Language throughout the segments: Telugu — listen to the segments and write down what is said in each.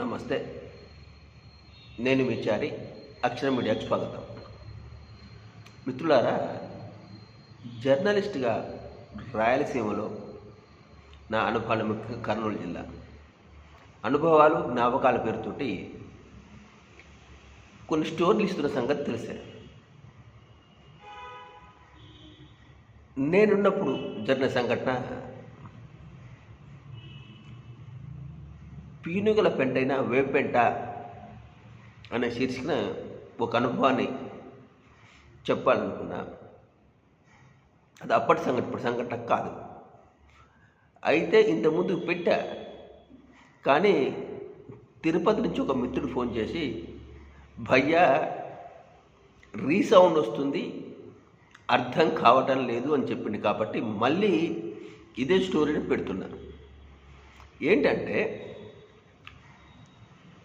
నమస్తే. నేను మీ చారి అక్షర మీడియాకు స్వాగతం. మిత్రులారా జర్నలిస్ట్గా రాయలసీమలో నా అనుభవాలు ముఖ్యంగా కర్నూలు జిల్లా. అనుభవాలు జ్ఞాపకాల పేరుతోటి కొన్ని స్టోర్లు ఇస్తున్న సంగతి తెలిసే నేనున్నప్పుడు జరిగిన సంఘటన పీనుగల పెంటైన వేపెంట అనే శీర్షికన ఒక అనుభవాన్ని చెప్పాలనుకున్నా. అది అప్పటి సంఘటన ఇప్పటి సంఘటన కాదు. అయితే ఇంతకుముందు పెట్టా. కానీ తిరుపతి నుంచి ఒక మిత్రుడు ఫోన్ చేసి భయ్యా రీసౌండ్ వస్తుంది అర్థం కావటం లేదు అని చెప్పింది కాబట్టి మళ్ళీ ఇదే స్టోరీని పెడుతున్నా ఏంటంటే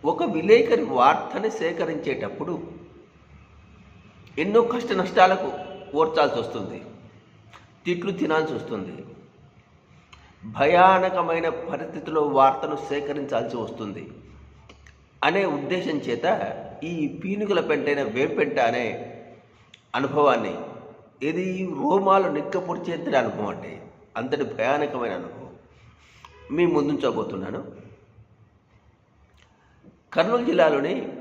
ఒక విలేకరి వార్తని సేకరించేటప్పుడు ఎన్నో కష్ట నష్టాలకు ఓర్చాల్సి వస్తుంది. తిట్లు తినాల్సి వస్తుంది. భయానకమైన పరిస్థితిలో వార్తను సేకరించాల్సి వస్తుంది అనే ఉద్దేశం చేత ఈ పీనుకల పెంటైన వేపెంట అనే అనుభవాన్ని ఇది రోమాలు నిక్కపొడిచేంతటి అనుభవం అంటే అంతటి భయానకమైన అనుభవం మీ ముందుంచబోతున్నాను కర్నూలు జిల్లాలోని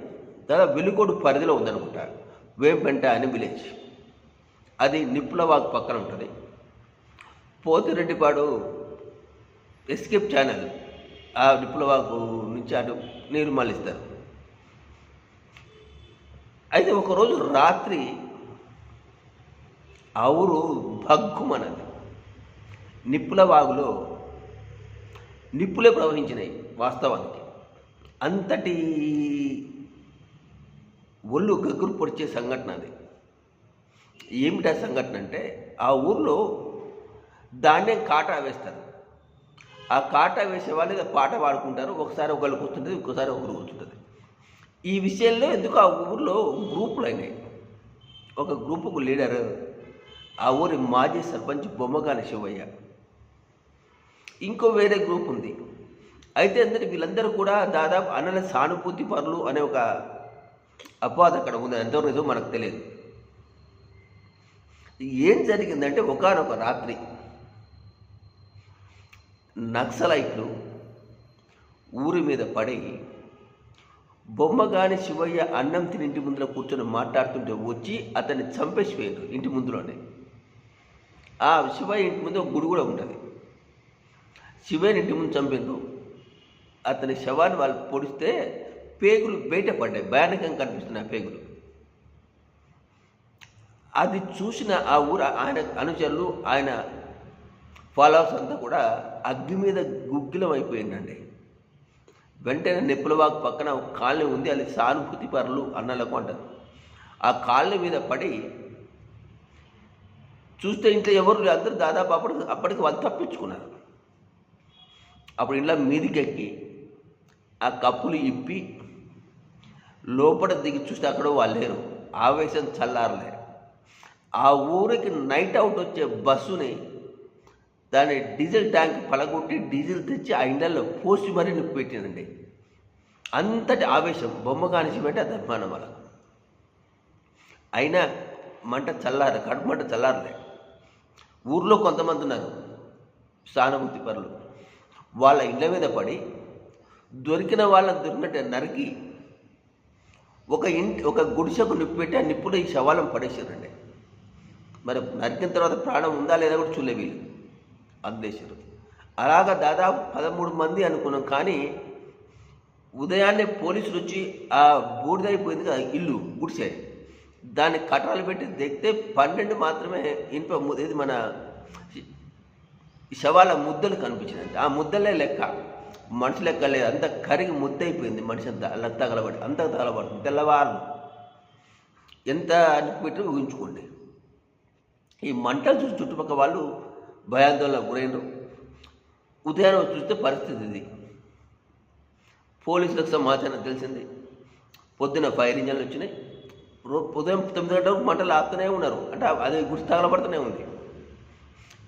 దాదాపు వెలుకోడు పరిధిలో ఉందనుకుంటా. వేపెంట అనే విలేజ్. అది నిప్పులవాగ్ పక్కన ఉంటుంది. పోతిరెడ్డిపాడు ఎస్కేప్ ఛానల్ ఆ నిప్పులవాగు నుంచి అటు నీరు మళ్ళిస్తారు. అయితే ఒకరోజు రాత్రి ఆ ఊరు భగ్గుమన్నది నిప్పుల వాగులో నిప్పులే ప్రవహించినాయి వాస్తవానికి. అంతటి ఒళ్ళు గగ్గురు పొడిచే సంఘటన అది. ఏమిటా సంఘటన అంటే ఆ ఊర్లో ధాన్యం కాటా వేస్తారు. ఆ కాటా వేసే వాళ్ళు పాట పాడుకుంటారు ఒకసారి ఒకళ్ళు కూర్చుంటుంది ఇంకోసారి ఒకరు కూర్చుంటుంది ఈ విషయంలో ఎందుకు ఆ ఊర్లో గ్రూపులు అయినాయి? ఒక గ్రూపుకు లీడర్ ఆ ఊరి మాజీ సర్పంచ్ బొమ్మగాని శివయ్య. ఇంకో వేరే గ్రూప్ ఉంది. అయితే అందరి వీళ్ళందరూ కూడా దాదాపు అన్నల సానుభూతి పరులు అనే ఒక అపవాదం అక్కడ ఉంది. ఎంతవరకు నిజం మనకు తెలియదు. ఏం జరిగిందంటే ఒకనొక రాత్రి నక్సలైట్లు ఊరి మీద పడి బొమ్మగాని శివయ్య అన్నం తిని ఇంటి ముందులో కూర్చొని మాట్లాడుతుంటే వచ్చి అతన్ని చంపేసిపోయారు ఇంటి ముందులోనే. ఆ శివయ్య ఇంటి ముందు ఒక గుడి కూడా ఉంటుంది. శివయ్యని ఇంటి ముందు చంపిండ్రు అతని శవాన్ని వాళ్ళు పొడిస్తే పేగులు బయట పడ్డాయి. భయానకంగా కనిపిస్తున్నాయి ఆ పేగులు. అది చూసిన ఆ ఊరు ఆయన అనుచరులు ఆయన ఫాలోవర్స్ అంతా కూడా అగ్ని మీద గుగ్గిలం అయిపోయిందండి. వెంటనే నిప్పులవాకు పక్కన ఒక కాలనీ ఉంది అది సానుభూతి పరులు అన్నలకు అంటారు. ఆ కాలనీ మీద పడి చూస్తే ఇంట్లో ఎవరు అందరూ దాదాపు అప్పటికి అప్పటికి వాళ్ళు తప్పించుకున్నారు. అప్పుడు ఇంట్లో మీదికెక్కి ఆ కప్పులు ఇప్పి లోపల దిగి చూస్తే అక్కడ వాళ్ళు లేరు. ఆవేశం చల్లారలే. ఆ ఊరికి నైట్ అవుట్ వచ్చే బస్సుని దాని డీజిల్ ట్యాంక్ పలగొట్టి డీజిల్ తెచ్చి ఆ ఇండల్లో పోసి మరీ నొప్పి పెట్టినండి అంతటి ఆవేశం బొమ్మ కానిసి పెట్టి అభిమానం వల్ల. అయినా మంట చల్లారు కడుపు మంట చల్లారలే. ఊర్లో కొంతమంది ఉన్నారు. సానుభూతి పరులు. వాళ్ళ ఇళ్ళ మీద పడి దొరికిన వాళ్ళని దొరికినట్టు నరికి ఒక ఇంటి ఒక గుడిసెకు నిప్పు పెట్టి ఆ నిప్పులో ఈ శవాలను పడేసారండి మరి నరికిన తర్వాత ప్రాణం ఉందా లేదా కూడా చూడలే వీళ్ళు. అందేశారు అలాగా దాదాపు పదమూడు మంది అనుకున్నాం కానీ ఉదయాన్నే పోలీసులు వచ్చి ఆ బూడిదైపోయింది కదా ఇల్లు గుడిసే. దాన్ని కట్టాలు పెట్టి దిగితే పన్నెండు మాత్రమే ఇనుప ఇది మన శవాల ముద్దలు కనిపించినాయి ఆ ముద్దలే లెక్క. మనిషి లెక్క లేదు అంత కరిగి ముద్దయిపోయింది మనిషి అంతా. అలా తగలబడి అంత తగలబడుతుంది. తెల్లవారు. ఎంత అనిపెట్టి ఊహించుకోండి. ఈ మంటలు చూసి చుట్టుపక్కల వాళ్ళు భయాందోళనకు గురైనరు. ఉదయాన్నే చూస్తే పరిస్థితి ఇది. పోలీసులకు సమాచారం తెలిసింది. పొద్దున ఫైర్ ఇంజన్లు వచ్చినాయి. రో ఉదయం తొమ్మిది గంటలకు మంటలు ఆపుతూనే ఉన్నారు. అంటే అది గుర్తు తగలబడుతూనే ఉంది.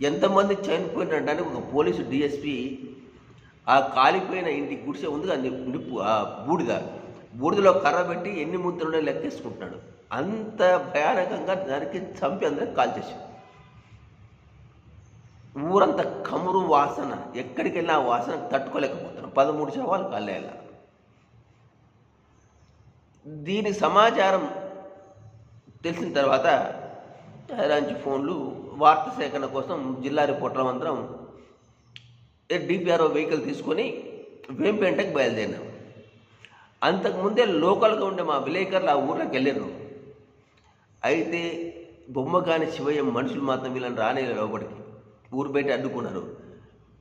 ఎంతమంది చనిపోయినారంటే ఒక పోలీసు డిఎస్పి ఆ కాలిపోయిన ఇంటి గుడిసె ఉంది అది నిప్పు నిప్పు ఆ బూడిద. బూడిదలో కర్ర పెట్టి ఎన్ని ముద్రలు లెక్కేసుకుంటున్నాడు. అంత భయానకంగా నరికి చంపి అందరికి కాల్చేసాడు ఊరంతా కమురు వాసన. ఎక్కడికి వెళ్ళినా ఆ వాసన తట్టుకోలేకపోతున్నాం. పదమూడు శవాలు కాలేయాల దీని సమాచారం తెలిసిన తర్వాత హైరాంచి ఫోన్లు వార్త సేకరణ కోసం జిల్లా రిపోర్టర్లు అందరం డిపిఆర్ఓ వెహికల్ తీసుకొని వేంపేంటకి బయలుదేరినాం. అంతకుముందే లోకల్గా ఉండే మా విలేకరులు ఆ ఊర్లోకి వెళ్ళారు అయితే బొమ్మగాని శివయ్య మనుషులు మాత్రం వీళ్ళని రానే లోపలికి. ఊరు బయట అడ్డుకున్నారు.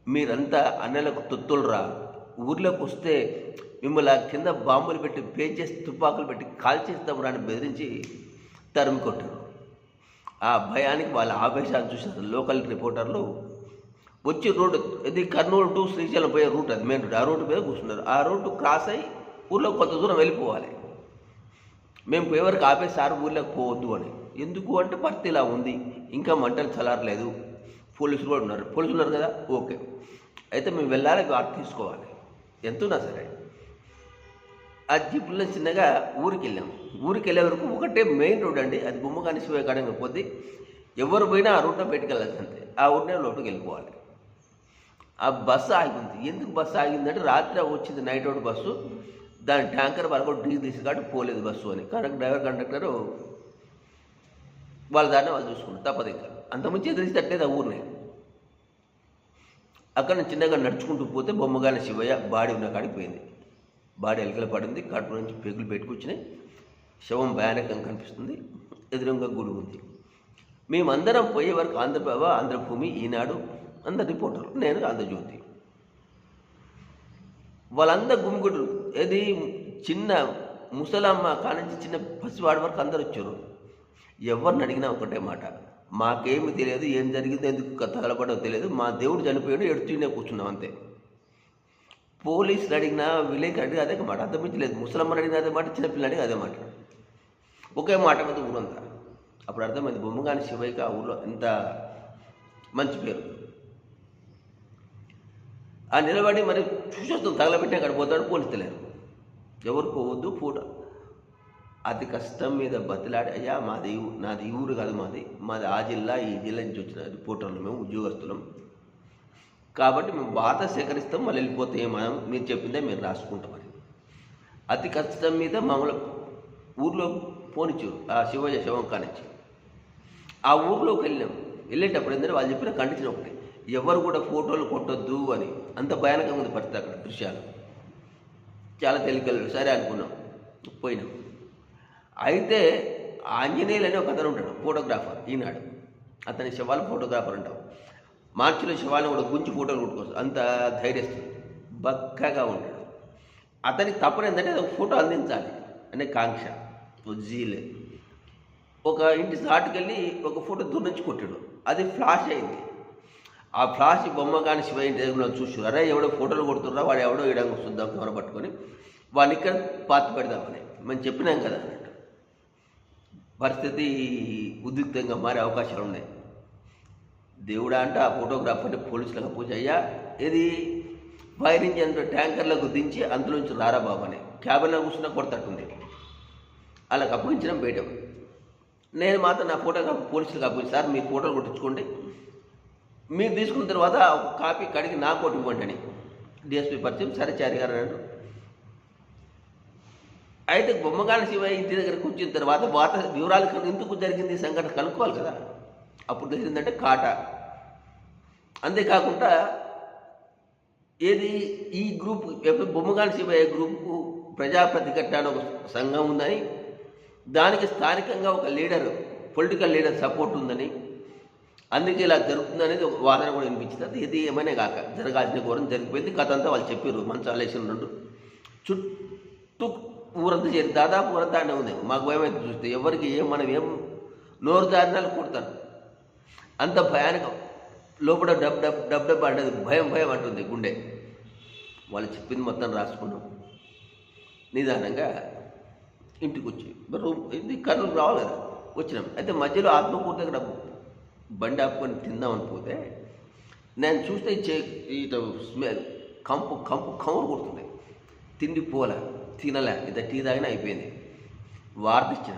మీరంతా అన్నలకు తొత్తులరా? ఊర్లోకి వస్తే మిమ్మల్ని ఆ కింద బాంబులు పెట్టి పేచేసి తుపాకులు పెట్టి కాల్చేస్తాం రాని బెదిరించి తరిమి కొట్టారు. ఆ భయానికి వాళ్ళ ఆవేశాన్ని చూసిన లోకల్ రిపోర్టర్లు వచ్చి రోడ్డు ఇది కర్నూలు టు శ్రీశైలం పోయే రూట్ అది మెయిన్ రూట్ ఆ రోడ్డు మీద కూర్చున్నారు. ఆ రోడ్డు క్రాస్ అయ్యి ఊళ్ళో కొంత దూరం వెళ్ళిపోవాలి. మేము పోయేవరకు ఆపే సార్ ఊర్లోకి పోవద్దు అని. ఎందుకు అంటే భర్తీ ఇలా ఉంది. ఇంకా మంటలు చల్లారలేదు. పోలీసులు కూడా ఉన్నారు. పోలీసులు ఉన్నారు కదా? ఓకే. అయితే మేము వెళ్ళాలి వాటి తీసుకోవాలి. ఎంతున్నా సరే. ఆ జీపుల్లో చిన్నగా ఊరికి వెళ్ళాము ఊరికి వెళ్ళే వరకు ఒకటే మెయిన్ రోడ్ అండి. అది గుమ్మగాని శివ కాడంగా పోతే ఎవరు పోయినా ఆ రూట్లో పెట్టుకెళ్ళాల్సి అంతే ఆ ఊరినే లోటుకి వెళ్ళిపోవాలి. ఆ బస్సు ఆగింది. ఎందుకు బస్సు ఆగిందంటే రాత్రి వచ్చింది నైట్ అవుట్ బస్సు. దాని ట్యాంకర్ వాళ్ళకు డీజిల్ తీసి కాబట్టి పోలేదు బస్సు అని. కరెక్ట్ డ్రైవర్ కండక్టర్ వాళ్ళ దాన్ని వాళ్ళు చూసుకున్నారు. తప్పదు ఇంకా. అంతకుమించి ఎదిరిస్తట్లేదు ఆ ఊరిని. అక్కడ నుంచి చిన్నగా నడుచుకుంటూ పోతే బొమ్మగాని శివయ్య బాడీ ఉన్న కాడికి పోయింది. బాడీ ఎలకల పడింది. కడుపు నుంచి పెగులు పెట్టుకొచ్చినాయి శవం భయానకంగా కనిపిస్తుంది. ఎదురుగా గుడి ఉంది. మేమందరం పోయే వరకు ఆంధ్రప్రభ ఆంధ్రభూమి ఈనాడు అందరు రిపోర్టర్లు నేను ఆంధ్రజ్యోతి వాళ్ళందరూ గుమిగుడు. ఏది చిన్న ముసలమ్మ కానించి చిన్న పసివాడి వరకు అందరు వచ్చారు. ఎవరిని అడిగినా ఒకటే మాట. మాకేమి తెలియదు ఏం జరిగిందో ఎందుకు తగలబడో తెలియదు. మా దేవుడు చనిపోయాడు ఎడుతూనే కూర్చున్నాం అంతే. పోలీసులు అడిగినా విలేకరు అడిగినా అదే మాట. అర్థమించలేదు ముసలమ్మని అడిగినా అదే మాట చిన్నపిల్లలు అడిగినా అదే మాట. ఒకే మాట మీద ఊరంతా. అప్పుడు అర్థమైంది. బొమ్మగాని శివయ్యకి ఆ ఊళ్ళో ఎంత మంచి పేరు. ఆ నిలబడి మరి చూసేస్తాం తగలబెట్టిన అక్కడ పోతాడు పోలీసు ఎవరు పోవద్దు ఫోటో అతి కష్టం మీద బతిలాడి అయ్యా మాది నాది ఊరు కాదు మాది మాది ఆ జిల్లా ఈ జిల్లా నుంచి వచ్చిన రిపోర్టర్లు మేము ఉద్యోగస్తులం. కాబట్టి మేము వాత సేకరిస్తాం మళ్ళీ వెళ్ళిపోతే మనం మీరు చెప్పిందే మీరు రాసుకుంటామని అతి కష్టం మీద మామూలు ఊర్లో పోనిచ్చారు ఆ శివయ్య శవం కానిచ్చి ఆ ఊర్లోకి వెళ్ళాం వెళ్ళేటప్పుడు ఏంటంటే వాళ్ళు చెప్పిన కండిషన్ ఒకటి ఎవరు కూడా ఫోటోలు కొట్టొద్దు అని. అంత భయానకంగా ఉంది పరిస్థితి అక్కడ దృశ్యాలు. చాలా తేలికలు. సరే అనుకున్నాం. పోయినాం. అయితే ఆంజనేయులు అనే ఒక అతను ఉంటాడు ఫోటోగ్రాఫర్ ఈనాడు. అతని శవాల ఫోటోగ్రాఫర్ అంటాం. మార్చిలో శవాలను కూడా గుంచి ఫోటోలు కొట్టుకోవచ్చు అంత ధైర్యస్తుంది బక్కగా ఉంటాడు అతనికి తప్పని ఏంటంటే ఒక ఫోటో అందించాలి అనే కాంక్ష జీలే. ఒక ఇంటి సాటుకెళ్ళి ఒక ఫోటో దూరం నుంచి కొట్టాడు. అది ఫ్లాష్ అయింది. ఆ ఫ్లాష్ బొమ్మ కానీ శివ ఇంటి దగ్గర చూసి అరే ఎవడో ఫోటోలు కొడుతుర్రా వాడు ఎవడో ఇడంగా చూద్దాం కెమెరా పట్టుకొని వాళ్ళు ఇక్కడ పాత పెడదామని. మేము చెప్పినాం కదా అన్నట్టు. పరిస్థితి ఉద్రిక్తంగా మారే అవకాశాలు ఉన్నాయి. దేవుడా అంటే ఆ ఫోటోగ్రాఫర్ని పోలీసులకు పూజ అయ్యా ఇది ఫైర్ ఇంజిన్ ట్యాంకర్లకు దించి అందులోంచి రారా బాబు అని. క్యాబిన్లో కూర్చున్నా కొడతట్టుంది వాళ్ళకి అప్పగించడం బయట. నేను మాత్రం నా ఫోటోగ్రాఫర్ పోలీసులకు అప్పగించి సార్ మీ ఫోటోలు కొట్టించుకోండి. మీరు తీసుకున్న తర్వాత ఒక కాపీ కడిగి నాకు ఒకటి ఇవ్వండి అని డిఎస్పీ పరిచయం సరే చారి గారు అన్నాడు అయితే బొమ్మగాని శివయ్య ఇంటి దగ్గరకు వచ్చిన తర్వాత వాత వివరాలు ఎందుకు జరిగింది సంఘటన కనుక్కోవాలి కదా. అప్పుడు తెలిసిందంటే కాట. అంతేకాకుండా ఏది ఈ గ్రూప్ ఎప్పుడు బొమ్మగాని శివయ్య గ్రూప్కు ప్రజా ప్రతిఘటన అని ఒక సంఘం ఉందని దానికి స్థానికంగా ఒక లీడర్ పొలిటికల్ లీడర్ సపోర్ట్ ఉందని అందుకే ఇలా జరుగుతుంది అనేది ఒక వాదన కూడా వినిపించింది. అది ఇది ఏమైనా కాక జరగాల్సిన ఘోరం జరిగిపోయింది. కథ అంతా వాళ్ళు చెప్పారు మంచాలు వేసిన రెండు చుట్టూ ఊరంతా చేరి దాదాపు ఊరంతా అనే ఉంది. మాకు భయం అయితే చూస్తే ఎవరికి ఏం మనం ఏం నోరు దారినాలు కొడతారు. అంత భయానకం. లోపల డబ్ డబ్ డబ్ డబ్ అంటది భయం భయం అంటుంది గుండె. వాళ్ళు చెప్పింది మొత్తం రాసుకున్నాం నిదానంగా ఇంటికి వచ్చి రూమ్ ఇది కర్నూలు రావాలి కదా వచ్చినాం. అయితే మధ్యలో ఆత్మకూరు దగ్గర బండి ఆపుకొని తిందామని పోతే నేను చూస్తే చే ఇటు స్మెల్ కంపు కంపు కమురు కొడుతుంది. తిండి పోలే తినలే ఇంత టీ తాగినా అయిపోయింది. వార్త ఇచ్చిన.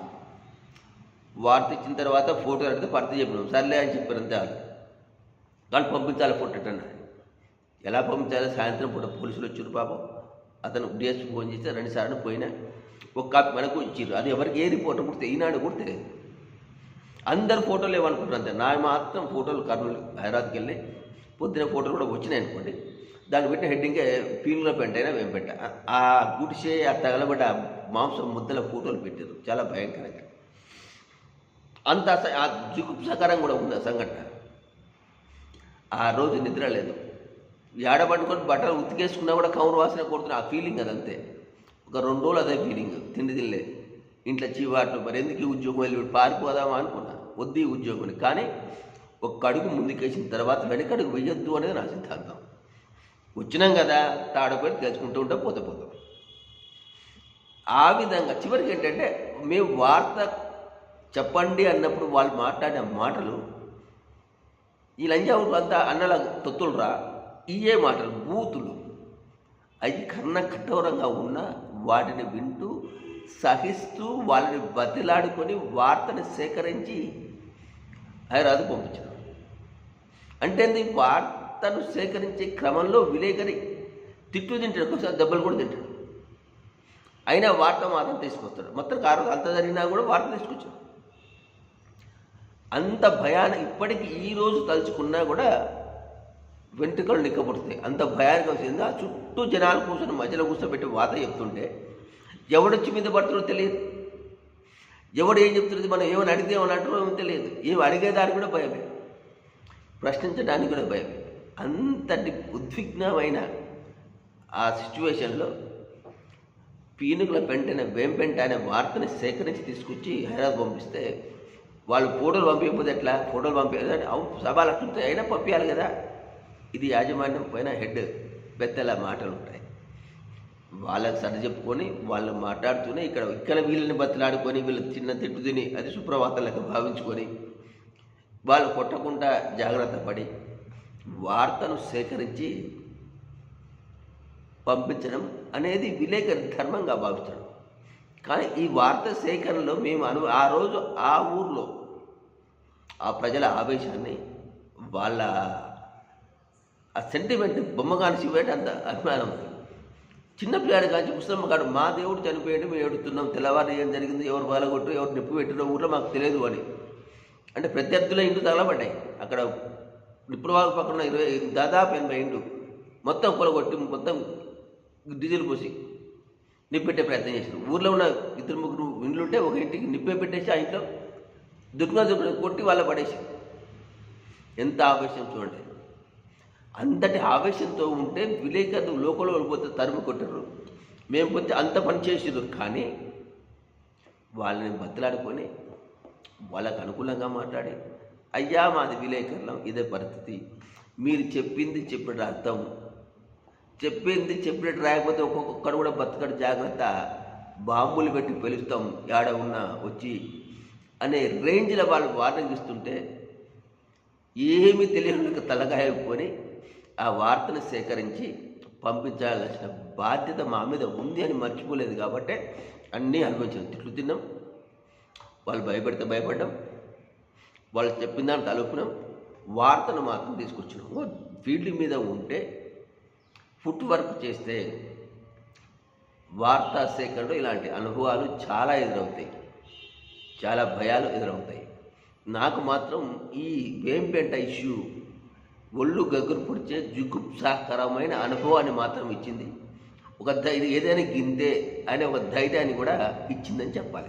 వార్త ఇచ్చిన తర్వాత ఫోటో అడిగితే భర్త చెప్పినాం సర్లే అని చెప్పారు అంతే వాళ్ళు. పంపించాలి ఫోటో అన్నారు ఎలా పంపించాలి? సాయంత్రం పూట పోలీసులు వచ్చారు పాపం. అతను డిఎస్పీ ఫోన్ చేస్తే రెండు సార్లు పోయినా ఒక కాపీ మనకు ఇచ్చారు. అది ఎవరికి ఏ రిపోర్ట్ కుడితే ఈనాడు కుడితే అందరు ఫోటోలు ఏమనుకుంటారు అంతే. నా మాత్రం ఫోటోలు కర్నూలు హైదరాబాద్కి వెళ్ళి పొద్దున ఫోటోలు కూడా వచ్చినాయి అనుకోండి. దాన్ని పెట్టిన హెడ్డింగే పీనులో పెంటైనా మేము పెట్టా. ఆ గుడిసే ఆ తగలబడ్డ మాంసం ముద్దల ఫోటోలు పెట్టారు. చాలా భయంకరంగా. అంత ఆ జుగుప్సకరం కూడా ఉంది ఆ సంఘటన. ఆ రోజు నిద్ర లేదు. ఏడ పట్టుకొని బట్టలు ఉతికేసుకున్నా కూడా కౌరు వాసన కొడుతున్న ఆ ఫీలింగ్ అదంతే. ఒక రెండు రోజులు అదే ఫీలింగ్ తిండి తినలేదు. ఇంట్లో చీవాట్లు మరి ఎందుకు ఈ ఉద్యోగం వెళ్ళి పారిపోదామా అనుకున్నా. వద్దు ఈ ఉద్యోగం అని. కానీ ఒక్క అడుగు ముందుకేసిన తర్వాత వెనకడుగు వెయ్యొద్దు అనేది నా సిద్ధాంతం. వచ్చినాం కదా తాడపడి తెచ్చుకుంటూ ఉంటే పోతే పోతాం. ఆ విధంగా చివరికి ఏంటంటే మేము వార్త చెప్పండి అన్నప్పుడు వాళ్ళు మాట్లాడిన మాటలు ఈ లంజావులు అంతా అన్నల తొత్తులురా ఇయే మాటలు బూతులు. అవి కన్నా కఠోరంగా ఉన్న వాటిని వింటూ సహిస్తూ వాళ్ళని బతిలాడుకొని వార్తను సేకరించి హైదరాబాద్ పంపించారు. అంటే వార్తను సేకరించే క్రమంలో విలేకరి తిట్టు తింటాడు ఒకసారి దెబ్బలు కూడా తింటాడు. అయినా వార్త మాత్రం తీసుకొస్తాడు. మొత్తం కారు అంత జరిగినా కూడా వార్త తీసుకొచ్చాడు. అంత భయాన ఇప్పటికీ ఈ రోజు తలుచుకున్నా కూడా వెంట్రుకలు నిక్కబడుతాయి. అంత భయానికి వచ్చింది ఆ చుట్టూ జనాలు కూర్చొని మధ్యలో కూర్చోబెట్టి వాత చెప్తుంటే ఎవడొచ్చి మీద పడుతుందో తెలియదు. ఎవడు ఏం చెప్తున్నది మనం ఏమని అడిగితే ఏమని అంటారో తెలియదు. ఏమి అడిగేదానికి కూడా భయమే ప్రశ్నించడానికి కూడా భయమే అంతటి ఉద్విగ్నమైన ఆ సిచ్యువేషన్లో పీనుకుల పెంటైన వేంపెంట అనే వార్తని సేకరించి తీసుకొచ్చి హైదరాబాద్ పంపిస్తే వాళ్ళు ఫోటోలు పంపించకపోతే ఎట్లా? ఫోటోలు పంపించదు అవును సభ అయినా పంపించాలి కదా. ఇది యాజమాన్యం పైన హెడ్ పెద్దల మాటలు ఉంటాయి వాళ్ళకి సరి చెప్పుకొని వాళ్ళు మాట్లాడుతూనే ఇక్కడ ఇక్కడ వీళ్ళని బతిలాడుకొని వీళ్ళు చిన్న తిట్టు తిని అది సుప్రభాతం లెక్క భావించుకొని వాళ్ళు కొట్టకుండా జాగ్రత్త పడి వార్తను సేకరించి పంపించడం అనేది విలేకరి ధర్మంగా భావిస్తాడు. కానీ ఈ వార్త సేకరణలో మేము అను ఆ రోజు ఆ ఊర్లో ఆ ప్రజల ఆవేశాన్ని వాళ్ళ ఆ సెంటిమెంట్ బొమ్మగాని శివేట అంత అభిమానం చిన్నపిల్లాడు చిన్న కాంచి ముసలమ్మ కాడు మా దేవుడు చనిపోయాడు మేము ఏడుతున్నాం తెల్లవారు ఏం జరిగింది ఎవరు బాలగొట్టు ఎవరు నిప్పు పెట్టిన ఊర్లో మాకు తెలియదు అని. అంటే ప్రత్యర్థుల ఇండ్లు తగలబడ్డాయి. అక్కడ నిప్పులవాగు పక్కన ఇరవై దాదాపు ఎనభై ఇండ్లు మొత్తం కొలగొట్టి మొత్తం డీజిల్ పోసి నిప్పెట్టే ప్రయత్నం చేశారు ఊర్లో ఉన్న ఇద్దరు ముగ్గురు ఇండ్లు ఉంటే ఒక ఇంటికి నిప్పే పెట్టేసి ఆ ఇంట్లో దుర్గా దుక్కున కొట్టి వాళ్ళ పడేసి. ఎంత ఆవేశం చూడండి. అంతటి ఆవేశంతో ఉంటే విలేకరులు లోకంలో వెళ్ళిపోతే తరుము కొట్టరు. మేము పోతే అంత పని చేసేది కానీ వాళ్ళని బద్దలాడుకొని వాళ్ళకు అనుకూలంగా మాట్లాడి అయ్యా మాది విలేకరులం ఇదే పరిస్థితి. మీరు చెప్పింది చెప్పిన అర్థం. చెప్పింది చెప్పినట్టు రాకపోతే ఒక్కొక్కడు కూడా బతకడు జాగ్రత్త. బాంబులు పెట్టి పిలుస్తాం. ఏడ ఉన్నా వచ్చి అనే రేంజ్లో వాళ్ళు వార్నింగ్ ఇస్తుంటే ఏమీ తెలియని తలగాయకొని ఆ వార్తను సేకరించి పంపించాల్సిన బాధ్యత మా మీద ఉంది అని మర్చిపోలేదు కాబట్టి అన్నీ అనుభవించాం. తిట్లు తిన్నాం. వాళ్ళు భయపడితే భయపడ్డాం. వాళ్ళు చెప్పిన దాన్ని తలుపునాం వార్తను మాత్రం తీసుకొచ్చినాం. ఫీల్డ్ మీద ఉంటే ఫుట్ వర్క్ చేస్తే వార్తా సేకరణ ఇలాంటి అనుభవాలు చాలా ఎదురవుతాయి. చాలా భయాలు ఎదురవుతాయి. నాకు మాత్రం ఈ వేంపెంట ఇష్యూ ఒళ్ళు గగ్గురు పొడిచే జుగుప్సాకరమైన అనుభవాన్ని మాత్రం ఇచ్చింది. ఒక ధైర్యం ఏదైనా గింతే అనే ఒక ధైర్యాన్ని కూడా ఇచ్చిందని చెప్పాలి.